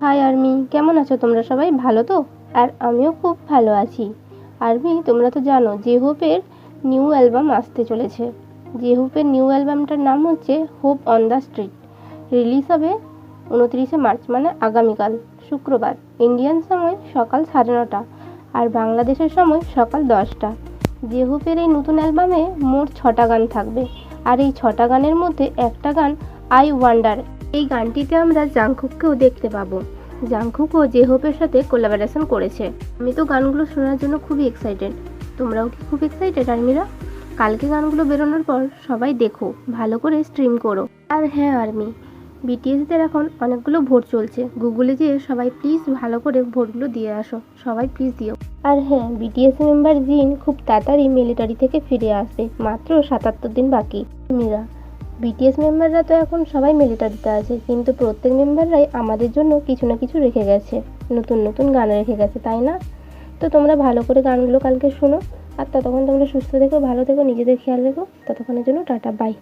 High army, কেমন আছো তোমরা সবাই? ভালো তো? আর আমিও খুব ভালো আছি। আর্মি, তোমরা তো জানো যে হোপের নিউ অ্যালবাম আসতে চলেছে। যে হোপের নিউ অ্যালবামটার নাম হচ্ছে Hope on the Street release হবে উনত্রিশে মার্চ মানে আগামীকাল, শুক্রবার, ইন্ডিয়ান সময় সকাল সাড়ে নটা আর বাংলাদেশের সময় সকাল দশটা। যে হোপের এই নতুন অ্যালবামে মোট ছটা গান থাকবে। আর এই ছটা গানের মধ্যে একটা গান আই ওয়ান্ডার এই গানটিতে আমরা জাংকুককেও দেখতে পাবো। জাংকুকও যে হোপের সাথে কোলাবোরেশন করেছে। আমি তো গানগুলো শোনার জন্য খুবই এক্সাইটেড তোমরাও কি খুব এক্সাইটেড আর্মিরা? কালকে গানগুলো বেরোনোর পর সবাই দেখো, ভালো করে স্ট্রিম করো। আর হ্যাঁ আর্মি বিটিএসদের এখন অনেকগুলো ভোট চলছে। গুগলে যেয়ে সবাই প্লিজ ভালো করে ভোটগুলো দিয়ে আসো। সবাই প্লিজ দিও। আর হ্যাঁ বিটিএস মেম্বার জিন খুব তাড়াতাড়ি মিলিটারি থেকে ফিরে আসবে। মাত্র সাতাত্তর দিন বাকি। মীরা বিটিএস মেম্বাররা তো এখন সবাই মিলিটারিতে আছে, কিন্তু প্রত্যেক মেম্বাররাই আমাদের জন্য কিছু না কিছু রেখে গেছে, নতুন নতুন গান রেখে গেছে, তাই না? তো তোমরা ভালো করে গানগুলো কালকে শোনো, আর ততক্ষণ তোমরা সুস্থ থেকো, ভালো থেকো, নিজেদের খেয়াল রেখো, ততক্ষণের জন্য টাটা বাই